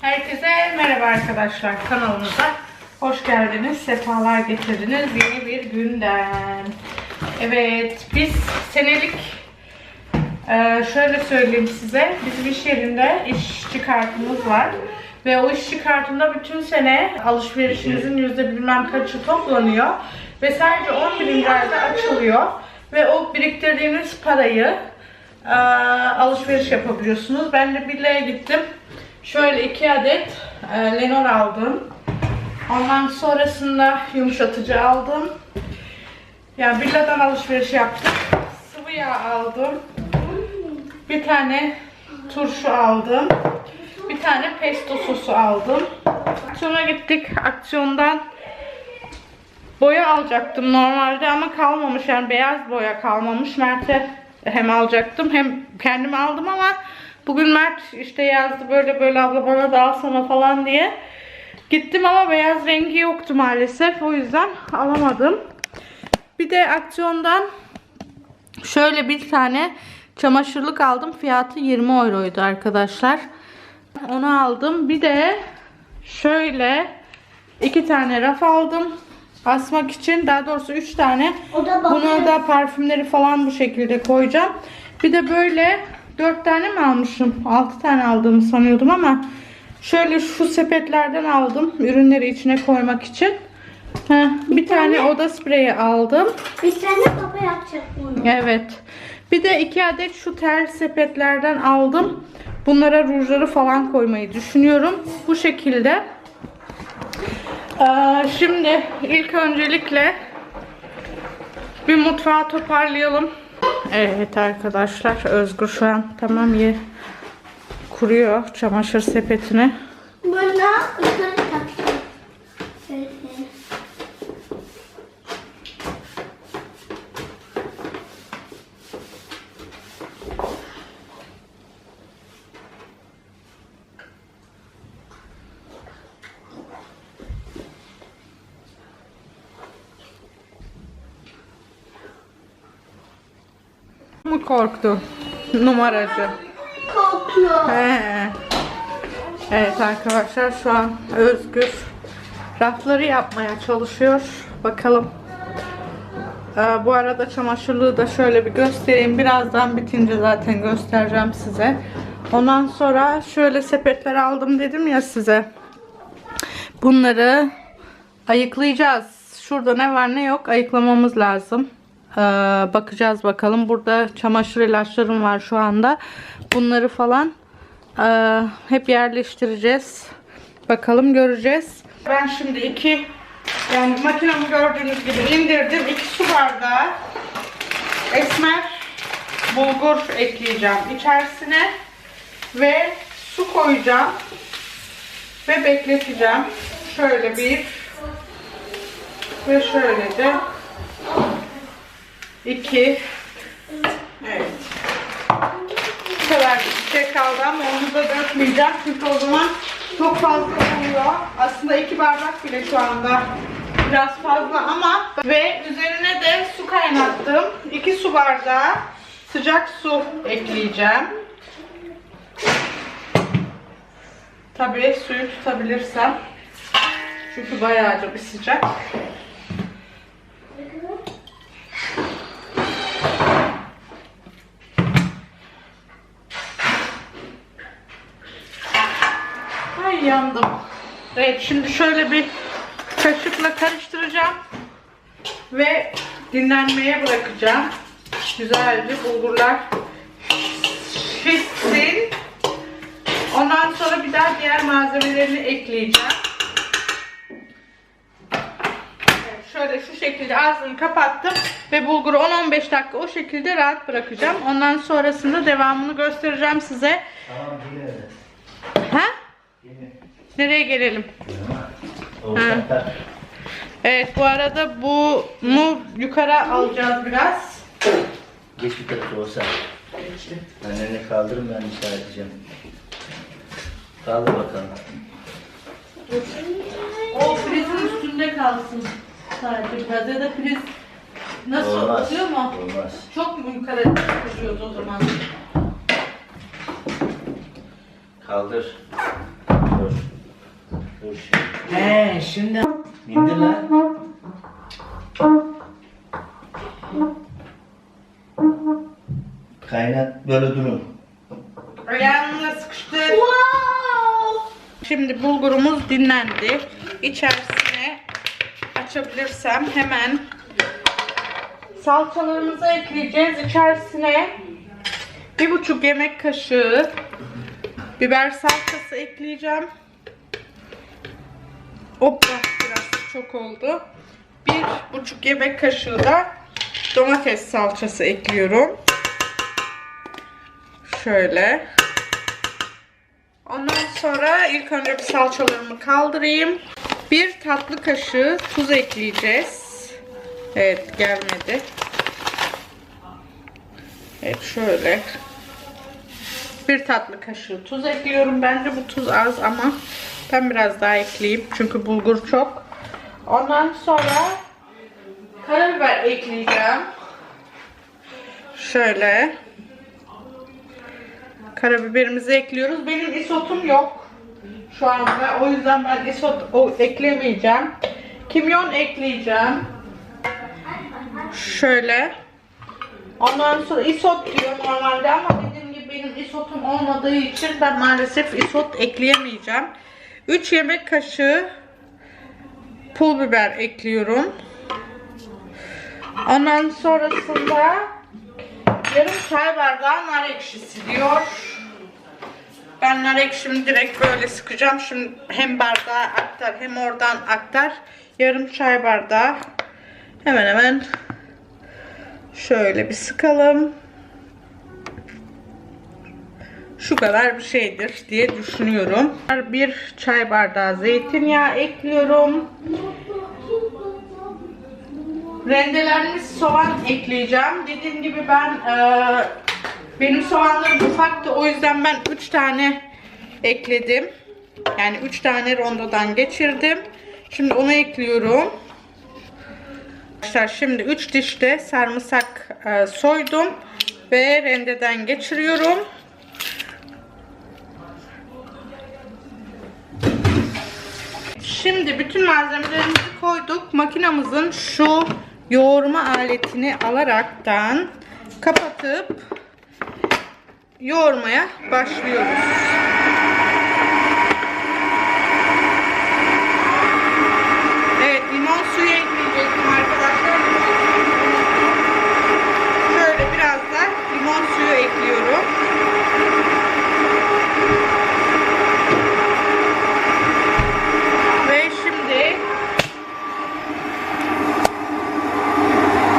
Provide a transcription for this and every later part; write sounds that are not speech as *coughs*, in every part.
Herkese merhaba arkadaşlar kanalımıza hoş geldiniz, sefalar getirdiniz yeni bir günden. Evet, biz senelik e, şöyle söyleyeyim size, bizim iş yerinde işçi kartımız var. Ve o işçi kartında bütün sene alışverişinizin yüzde bilmem kaçı toplanıyor. Ve sadece 10 birinci ayda açılıyor. Ve o biriktirdiğiniz parayı e, alışveriş yapabiliyorsunuz. Ben de Billa'ya gittim. Şöyle iki adet e, Lenor aldım. Ondan sonrasında yumuşatıcı aldım. Ya Billa'dan alışveriş yaptık. Sıvı yağ aldım. Bir tane turşu aldım. Bir tane pesto sosu aldım. Aksiyona gittik. Aksiyondan boya alacaktım normalde ama kalmamış yani beyaz boya kalmamış. Mert'e hem alacaktım hem kendim aldım ama bugün Mert işte yazdı böyle böyle abla bana da alsana falan diye. Gittim ama beyaz rengi yoktu maalesef. O yüzden alamadım. Bir de aksiyondan şöyle bir tane çamaşırlık aldım. Fiyatı 20 euroydu arkadaşlar. Onu aldım. Bir de şöyle iki tane raf aldım. Asmak için. Daha doğrusu üç tane. Da. Buna da parfümleri falan bu şekilde koyacağım. Bir de böyle dört tane mi almışım? Altı tane aldığımı sanıyordum ama şöyle şu sepetlerden aldım. Ürünleri içine koymak için. Heh, bir tane oda spreyi aldım. Biz seninle kafa yapacak bunu. Evet. Bir de iki adet şu tel sepetlerden aldım. Bunlara rujları falan koymayı düşünüyorum. Bu şekilde. Ee, şimdi ilk öncelikle bir mutfağı toparlayalım. Evet arkadaşlar Özgür şu an tamam ye kuruyor çamaşır sepetini. Buna yukarı takacağım. Evet. Mu korktu numaracı. Kokuyor. He. Evet arkadaşlar şu an Özgür rafları yapmaya çalışıyor. Bakalım. Ee, bu arada çamaşırlığı da şöyle bir göstereyim. Birazdan bitince zaten göstereceğim size. Ondan sonra şöyle sepetler aldım dedim ya size. Bunları ayıklayacağız. Şurada ne var ne yok ayıklamamız lazım. Ee, bakacağız bakalım. Burada çamaşır ilaçlarım var şu anda. Bunları falan ee, hep yerleştireceğiz. Bakalım göreceğiz. Ben şimdi iki yani makinamı gördüğünüz gibi indirdim. iki su bardağı esmer bulgur ekleyeceğim içerisine ve su koyacağım ve bekleteceğim. Şöyle bir ve şöyle de iki evet bu kadar şey kaldı ama onu da dökmeyeceğim çünkü o zaman çok fazla oluyor. Aslında iki bardak bile şu anda biraz fazla ama ve üzerine de su kaynattım. İki su bardağı sıcak su ekleyeceğim. Tabii suyu tutabilirsem. Çünkü bayağıca bir sıcak. Yandım. Evet şimdi şöyle bir kaşıkla karıştıracağım. Ve dinlenmeye bırakacağım. Güzelce bulgurlar şişsin. Ondan sonra bir daha diğer malzemelerini ekleyeceğim. Şöyle şu şekilde ağzını kapattım ve bulguru 10-15 dakika o şekilde rahat bırakacağım. Ondan sonrasında devamını göstereceğim size. Tamam. Nereye gelelim? Evet bu arada bunu yukarı alacağız biraz. Geç bir tarafa olsa. Anneni kaldırın ben müsaade edeceğim. Kaldır bakalım. O prizin üstünde kalsın. Sadece biraz ya da priz nasıl Olmaz. oluyor mu? Olmaz. Çok mu yukarı çıkıyoruz o zaman? Kaldır. Dur. Şimdi. He şimdi İndir lan. Kaynat böyle durun. Ayağımla sıkıştır. Wow. Şimdi bulgurumuz dinlendi. İçerisine açabilirsem hemen salçalarımızı ekleyeceğiz. İçerisine bir buçuk yemek kaşığı biber salçası ekleyeceğim. Hoppa biraz çok oldu. Bir buçuk yemek kaşığı da domates salçası ekliyorum. Şöyle. Ondan sonra ilk önce bir salçalarımı kaldırayım. Bir tatlı kaşığı tuz ekleyeceğiz. Evet gelmedi. Evet şöyle. Bir tatlı kaşığı tuz ekliyorum. Bence bu tuz az ama ben biraz daha ekleyeyim. Çünkü bulgur çok. Ondan sonra karabiber ekleyeceğim. Şöyle. Karabiberimizi ekliyoruz. Benim isotum yok şu anda. O yüzden ben isot o, eklemeyeceğim. Kimyon ekleyeceğim. Şöyle. Ondan sonra isot diyor normalde ama dediğim gibi benim isotum olmadığı için ben maalesef isot ekleyemeyeceğim. 3 yemek kaşığı pul biber ekliyorum. Ondan sonrasında yarım çay bardağı nar ekşisi diyor. Ben nar ekşimi direkt böyle sıkacağım. Şimdi hem bardağa aktar hem oradan aktar. Yarım çay bardağı. Hemen hemen şöyle bir sıkalım. Şu kadar bir şeydir diye düşünüyorum. Bir çay bardağı zeytinyağı ekliyorum. Rendelenmiş soğan ekleyeceğim. Dediğim gibi ben eee, benim soğanlarım ufaktı. O yüzden ben 3 tane ekledim. Yani 3 tane rondodan geçirdim. Şimdi onu ekliyorum. Arkadaşlar şimdi 3 dişte sarımsak eee, soydum ve rendeden geçiriyorum. Şimdi bütün malzemelerimizi koyduk. Makinamızın şu yoğurma aletini alaraktan kapatıp yoğurmaya başlıyoruz. Evet limon suyu ekleyecektim arkadaşlar. Şöyle biraz da limon suyu ekliyorum. Ve şimdi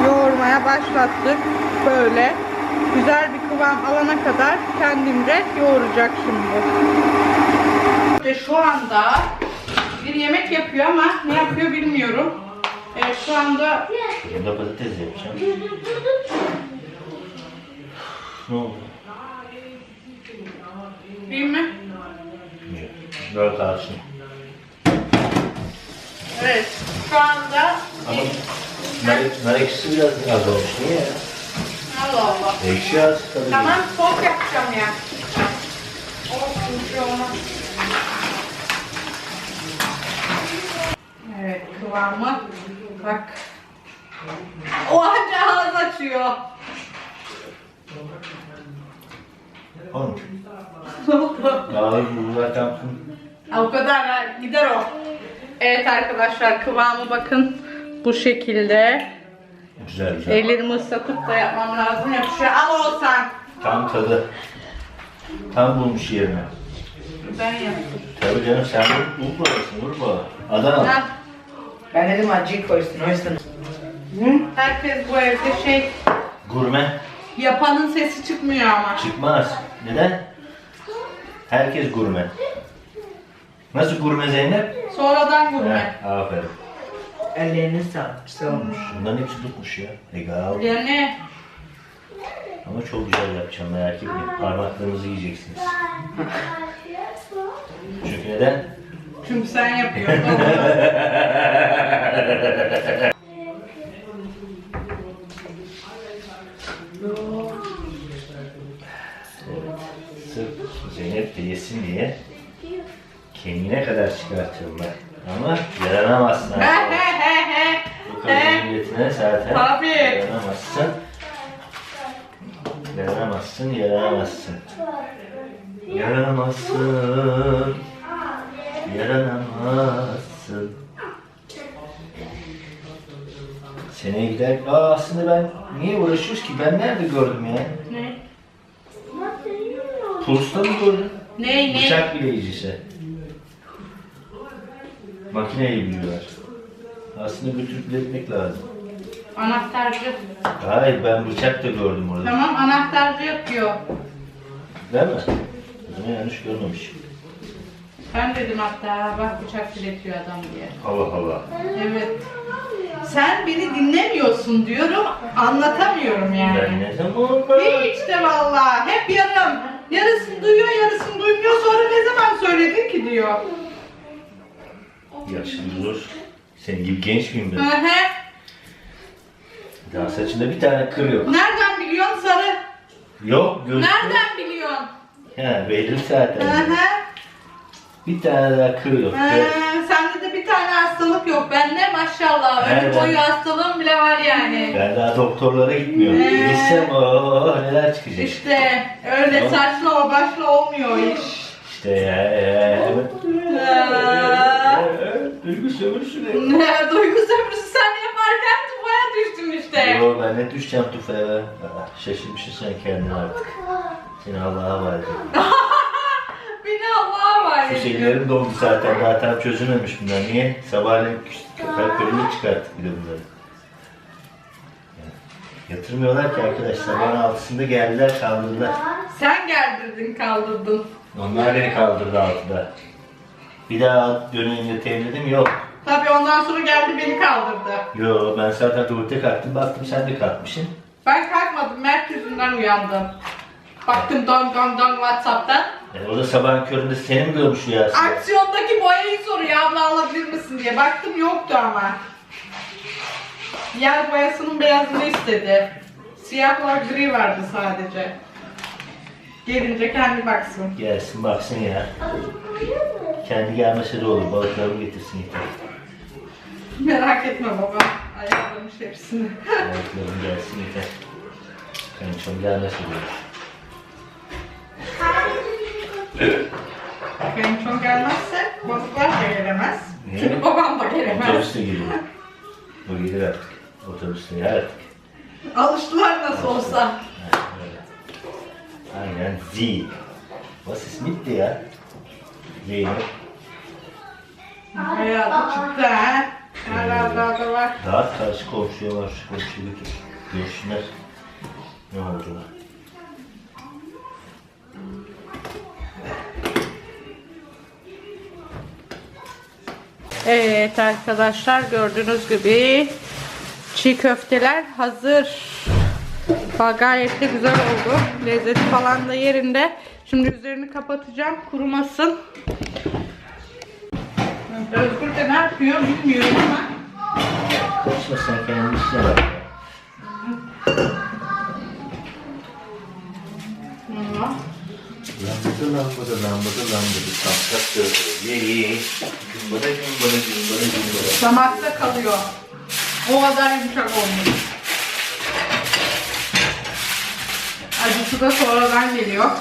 yoğurmaya başlattık. Böyle güzel bir kıvam alana kadar kendimce yoğuracak şimdi. Ve şu anda bir yemek yapıyor ama ne yapıyor bilmiyorum. Evet şu anda Burada patates yapacağım. Ne oldu? değil mi? Böyle kalsın. Evet şu anda Ama nar, nar ekşisi biraz az olmuş. Niye ya? Allah Allah. Ekşi az tabii. Tamam sos yapacağım ya. Olsun bir şey olmaz. Evet kıvamı bak. O anca ağız açıyor. Oğlum. *laughs* Daha bu zaten Ha, o kadar ha, gider o. Evet arkadaşlar kıvamı bakın bu şekilde. güzel güzel. Ellerimi ıslatıp da yapmam lazım. Yapışıyor. Al olsan. Tam tadı. Tam bulmuş yerini. Ben yaptım. Tabii canım sen Ur- Urfa'lısın Urfa. Adana. Ben dedim acı koysun o yüzden. Herkes bu evde şey Gurme. yapanın sesi çıkmıyor ama. Çıkmaz. Neden? Herkes gurme. Nasıl gurme Zeynep? Sonradan gurme. Heh, aferin. Elleriniz sağlık. Güzel olmuş. Bunların hepsi tutmuş ya. Egal. Yani Ama çok güzel yapacağım merak etmeyin. Parmaklarınızı yiyeceksiniz. *laughs* Çünkü neden? çünkü sen yapıyorsun. *laughs* Sırf Zeynep de yesin diye Kemiğine kadar çıkartırım bak. Ama yaranamazsın. *laughs* Bu kadın milletine zaten Tabii. Yaranamazsın, yaranamazsın. Yaranamazsın. Yaranamazsın. Seneye gider. Aa aslında ben niye uğraşıyoruz ki? Ben nerede gördüm ya? Ne? Tursta mı gördüm? Ne ne? Bıçak bileyicisi. Makineyi biliyorlar. Aslında götürüp iletmek lazım. Anahtarcı. Hayır ben bıçak da gördüm orada. Tamam anahtarcı yapıyor. Değil mi? O zaman yanlış görmemiş. Ben dedim hatta bak bıçak diretiyor adam diye. Allah Allah. Evet. Sen beni dinlemiyorsun diyorum, anlatamıyorum yani. Ben ne zaman ben... Hiç de valla. Hep yarım. Yarısını duyuyor, yarısını duymuyor. Sonra ne zaman söyledin ki diyor. Yaşlı zor. Senin gibi genç miyim Hı ben? hı. Daha saçında bir tane kır yok. Nereden biliyorsun sarı? Yok göz. Nereden biliyorsun? He belli zaten. Hı hı. Bir tane daha kır yok. Hı, Sende de bir tane hastalık yok. Bende maşallah. Ömür Nereden? boyu hastalığım bile var yani. Ben daha doktorlara gitmiyorum. Ee. Gitsem o neler çıkacak. İşte öyle Tamam. saçlı o başlı olmuyor o iş. İşte ya. ya. Aa. Duygu sömürüsü Ne, Duygu sömürüsü sen yaparken tufaya düştüm işte. Yo ben ne düşeceğim tufaya be. Aa, Şaşırmışsın sen kendine artık. Seni Allah'a var. Beni *laughs* Allah'a var Şu şeylerim dondu zaten daha tam çözülmemiş bunlar. Niye? Sabahleyin kalp bölümü çıkarttık bir de bunları. Yatırmıyorlar ki arkadaş. Sabahın altısında geldiler kaldırdılar. Sen geldirdin kaldırdın. Onlar beni kaldırdı altıda. Bir daha dönünce temizledim yok. Tabii ondan sonra geldi beni kaldırdı. Yo ben zaten tuvalete kalktım baktım sen de kalkmışsın. Ben kalkmadım Mert yüzünden uyandım. Baktım don don don Whatsapp'tan. E, o da sabahın köründe seni mi görmüş rüyasında? Aksiyondaki boyayı soruyor abla alabilir misin diye. Baktım yoktu ama. Yer boyasının beyazını istedi. Siyahlar gri vardı sadece. Gelince kendi baksın. Gelsin baksın ya. Kendi gelmese de olur. Balıklarımı getirsin yeter. *laughs* Merak etme baba. Ayarlamış hepsini. Balıklarım gelsin yeter. Kayınçom olur. Benim çok gelmezse balıklar da gelemez. Niye? Çünkü babam da gelemez. Otobüste geliyor. O gelir artık. Otobüste yer artık. Alıştılar nasıl olsa. Ha. Aynen Z. Was ist mit dir? Zeynep. Bayağı da çıktı ha. Hala daha da var. Daha karşı komşuya var. Şu komşuyu götür. Görsünler. Ne olduğunu. Evet arkadaşlar gördüğünüz gibi çiğ köfteler hazır. Gayet de güzel oldu. Lezzeti falan da yerinde. Şimdi üzerini kapatacağım kurumasın. Özgür de ne yapıyor bilmiyorum ama. Kaçma sen kendi işine bak. Hı. Lambada lambada lambada lambada sapsak söyleyi. Gümbada gümbada gümbada gümbada. Damakta kalıyor. O kadar yumuşak olmuş. Acısı da sonradan geliyor.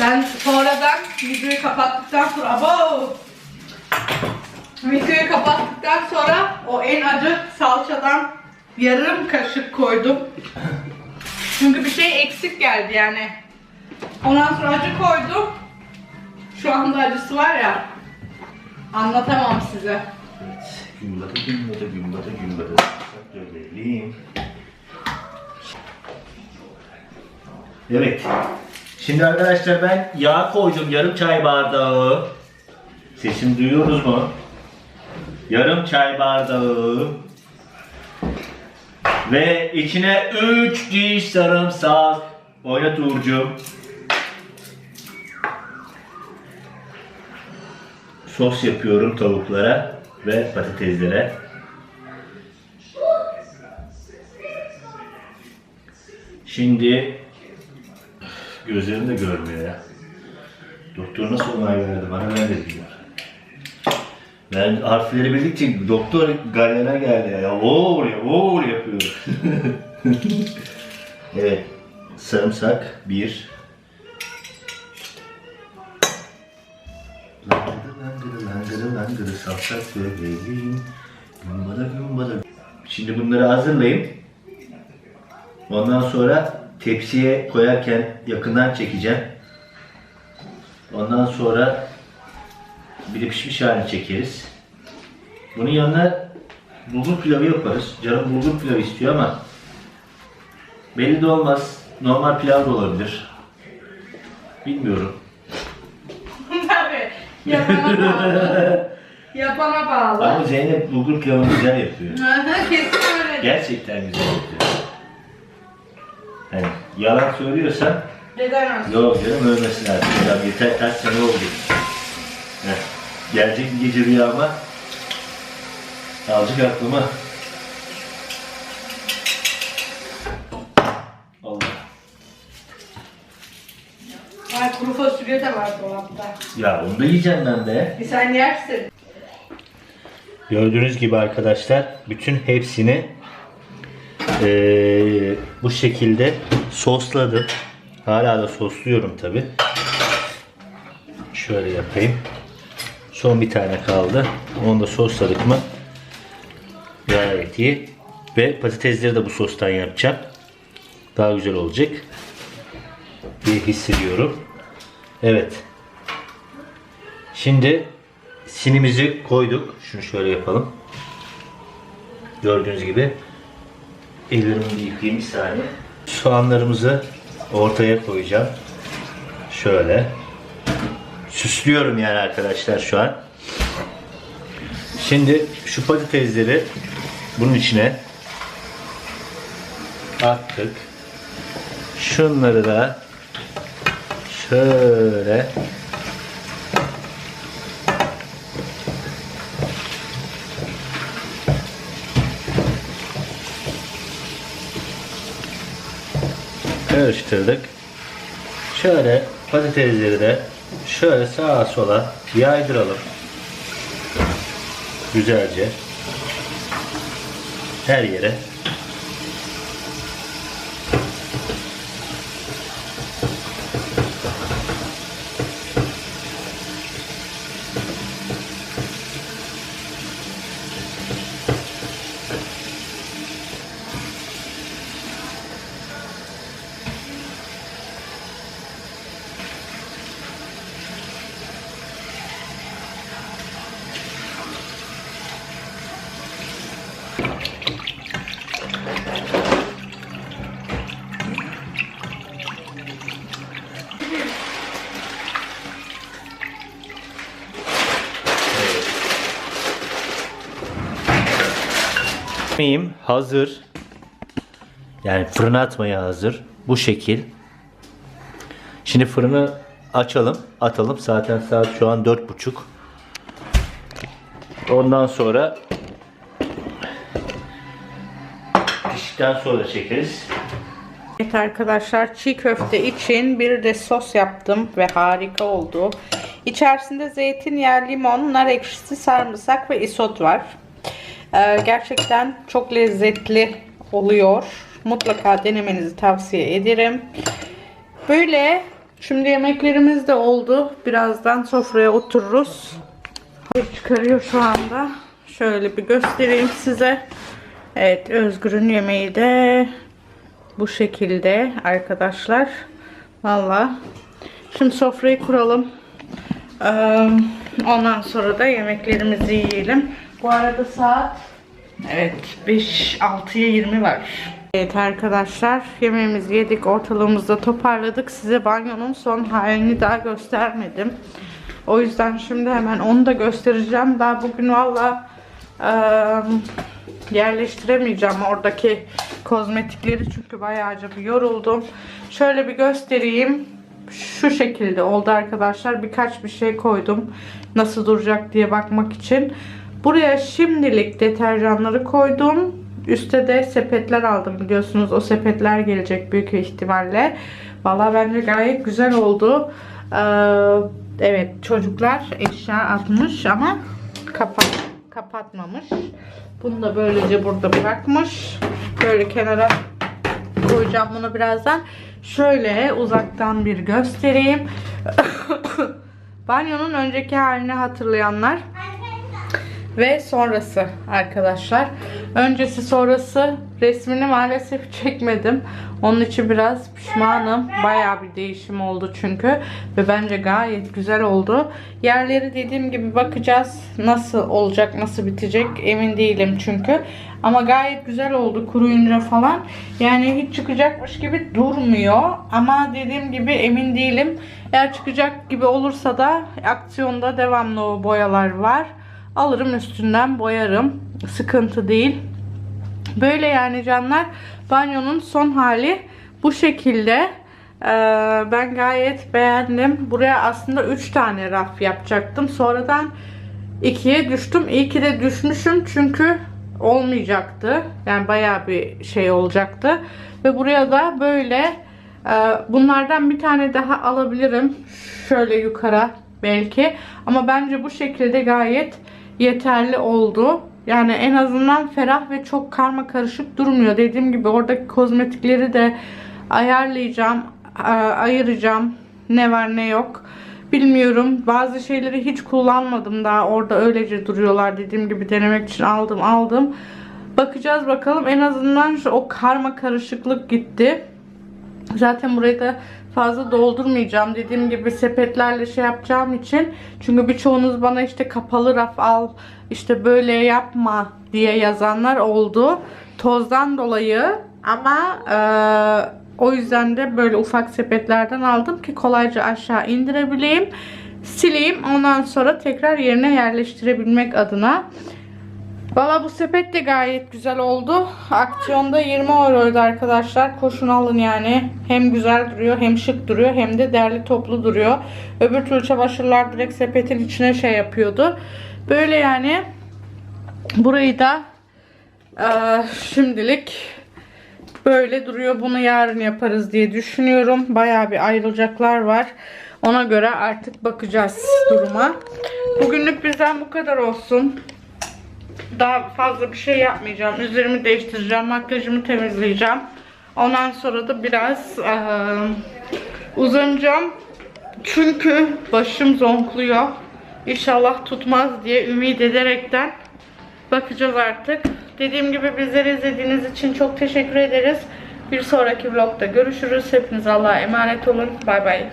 Ben sonradan videoyu kapattıktan sonra abo! Videoyu kapattıktan sonra o en acı salçadan yarım kaşık koydum. Çünkü bir şey eksik geldi yani. Ondan sonra acı koydum. Şu anda acısı var ya. Anlatamam size. Gümbada gümbada gümbada gümbada sapsak söyleyelim. Evet. Şimdi arkadaşlar ben yağ koydum yarım çay bardağı. Sesimi duyuyoruz mu? Yarım çay bardağı. Ve içine 3 diş sarımsak. Oynat Uğurcuğum. Sos yapıyorum tavuklara ve patateslere. Şimdi gözlerim de görmüyor ya. Doktor nasıl onay verdi bana ben de bilmiyorum. Ben harfleri bildikçe doktor galene geldi ya. Oğul ya, oğul yapıyor. *laughs* evet. Sarımsak bir. Langıdı langıdı langıdı langıdı salsak bebeğim. Gümbada gümbada. Şimdi bunları hazırlayayım. Ondan sonra tepsiye koyarken yakından çekeceğim. Ondan sonra bir de pişmiş halini çekeriz. Bunun yanına bulgur pilavı yaparız. Canım bulgur pilavı istiyor ama belli de olmaz. Normal pilav da olabilir. Bilmiyorum. Tabii. *laughs* Yapana bağlı. Yapana bağlı. Ama Zeynep bulgur pilavını güzel yapıyor. *laughs* Kesin öyle. Gerçekten güzel yapıyor. Yani yalan söylüyorsan Neden yok canım ölmesin artık. Adam yeter kaç sene oldu. Heh. Gelecek gece rüyama alacak aklıma. Allah. Ay kuru fasulye de var dolapta. Ya onu da yiyeceğim ben de. Bir sen yersin. Gördüğünüz gibi arkadaşlar bütün hepsini eee, bu şekilde sosladım. Hala da sosluyorum tabi. Şöyle yapayım. Son bir tane kaldı. Onu da sosladık mı gayet iyi. Ve patatesleri de bu sostan yapacağım. Daha güzel olacak. diye hissediyorum. Evet. Şimdi sinimizi koyduk. Şunu şöyle yapalım. Gördüğünüz gibi ellerimi yıkayayım bir saniye. Soğanlarımızı ortaya koyacağım. Şöyle. Süslüyorum yani arkadaşlar şu an. Şimdi şu patatesleri bunun içine attık. Şunları da şöyle karıştırdık. Şöyle patatesleri de şöyle sağa sola yaydıralım. Güzelce. Her yere. Hazır. Yani fırına atmaya hazır. Bu şekil. Şimdi fırını açalım, atalım. Zaten saat şu an dört buçuk. Ondan sonra piştikten sonra çekeriz. Evet arkadaşlar çiğ köfte için bir de sos yaptım ve harika oldu. İçerisinde zeytinyağı, limon, nar ekşisi, sarımsak ve isot var. Ee, gerçekten çok lezzetli oluyor. Mutlaka denemenizi tavsiye ederim. Böyle şimdi yemeklerimiz de oldu. Birazdan sofraya otururuz. Çıkarıyor şu anda. Şöyle bir göstereyim size. Evet Özgür'ün yemeği de bu şekilde arkadaşlar. Valla. Şimdi sofrayı kuralım. Ee, ondan sonra da yemeklerimizi yiyelim. Bu arada saat evet 5 6'ya 20 var. Evet arkadaşlar yemeğimizi yedik ortalığımızda toparladık. Size banyonun son halini daha göstermedim. O yüzden şimdi hemen onu da göstereceğim. Daha bugün valla eee, yerleştiremeyeceğim oradaki kozmetikleri çünkü bayağıca bir yoruldum. Şöyle bir göstereyim. Şu şekilde oldu arkadaşlar. Birkaç bir şey koydum. Nasıl duracak diye bakmak için. Buraya şimdilik deterjanları koydum. Üste de sepetler aldım biliyorsunuz. O sepetler gelecek büyük ihtimalle. Valla bence gayet güzel oldu. Ee, evet çocuklar eşya atmış ama kapat kapatmamış. Bunu da böylece burada bırakmış. Böyle kenara koyacağım bunu birazdan. Şöyle uzaktan bir göstereyim. *coughs* Banyonun önceki halini hatırlayanlar ve sonrası arkadaşlar. Öncesi sonrası resmini maalesef çekmedim. Onun için biraz pişmanım. Bayağı bir değişim oldu çünkü. Ve bence gayet güzel oldu. Yerleri dediğim gibi bakacağız. Nasıl olacak, nasıl bitecek emin değilim çünkü. Ama gayet güzel oldu kuruyunca falan. Yani hiç çıkacakmış gibi durmuyor. Ama dediğim gibi emin değilim. Eğer çıkacak gibi olursa da aksiyonda devamlı o boyalar var. Alırım üstünden boyarım. Sıkıntı değil. Böyle yani canlar banyonun son hali bu şekilde. Ee, ben gayet beğendim. Buraya aslında 3 tane raf yapacaktım. Sonradan 2'ye düştüm. İyi ki de düşmüşüm çünkü olmayacaktı. Yani bayağı bir şey olacaktı. Ve buraya da böyle e, bunlardan bir tane daha alabilirim. Şöyle yukarı belki. Ama bence bu şekilde gayet yeterli oldu. Yani en azından ferah ve çok karma karışık durmuyor. Dediğim gibi oradaki kozmetikleri de ayarlayacağım, ayıracağım. Ne var ne yok. Bilmiyorum. Bazı şeyleri hiç kullanmadım daha. Orada öylece duruyorlar. Dediğim gibi denemek için aldım aldım. Bakacağız bakalım. En azından şu, o karma karışıklık gitti. Zaten burayı da fazla doldurmayacağım. Dediğim gibi sepetlerle şey yapacağım için. Çünkü birçoğunuz bana işte kapalı raf al, işte böyle yapma diye yazanlar oldu. Tozdan dolayı ama e, o yüzden de böyle ufak sepetlerden aldım ki kolayca aşağı indirebileyim. Sileyim ondan sonra tekrar yerine yerleştirebilmek adına. Valla bu sepet de gayet güzel oldu. Aksiyonda 20 euroydu arkadaşlar. Koşun alın yani. Hem güzel duruyor hem şık duruyor hem de derli toplu duruyor. Öbür türlü çamaşırlar direkt sepetin içine şey yapıyordu. Böyle yani. Burayı da eee, şimdilik böyle duruyor. Bunu yarın yaparız diye düşünüyorum. Bayağı bir ayrılacaklar var. Ona göre artık bakacağız duruma. Bugünlük bizden bu kadar olsun daha fazla bir şey yapmayacağım. Üzerimi değiştireceğim. Makyajımı temizleyeceğim. Ondan sonra da biraz eee, uzanacağım. Çünkü başım zonkluyor. İnşallah tutmaz diye ümit ederekten bakacağız artık. Dediğim gibi bizleri izlediğiniz için çok teşekkür ederiz. Bir sonraki vlogda görüşürüz. Hepiniz Allah'a emanet olun. Bay bay.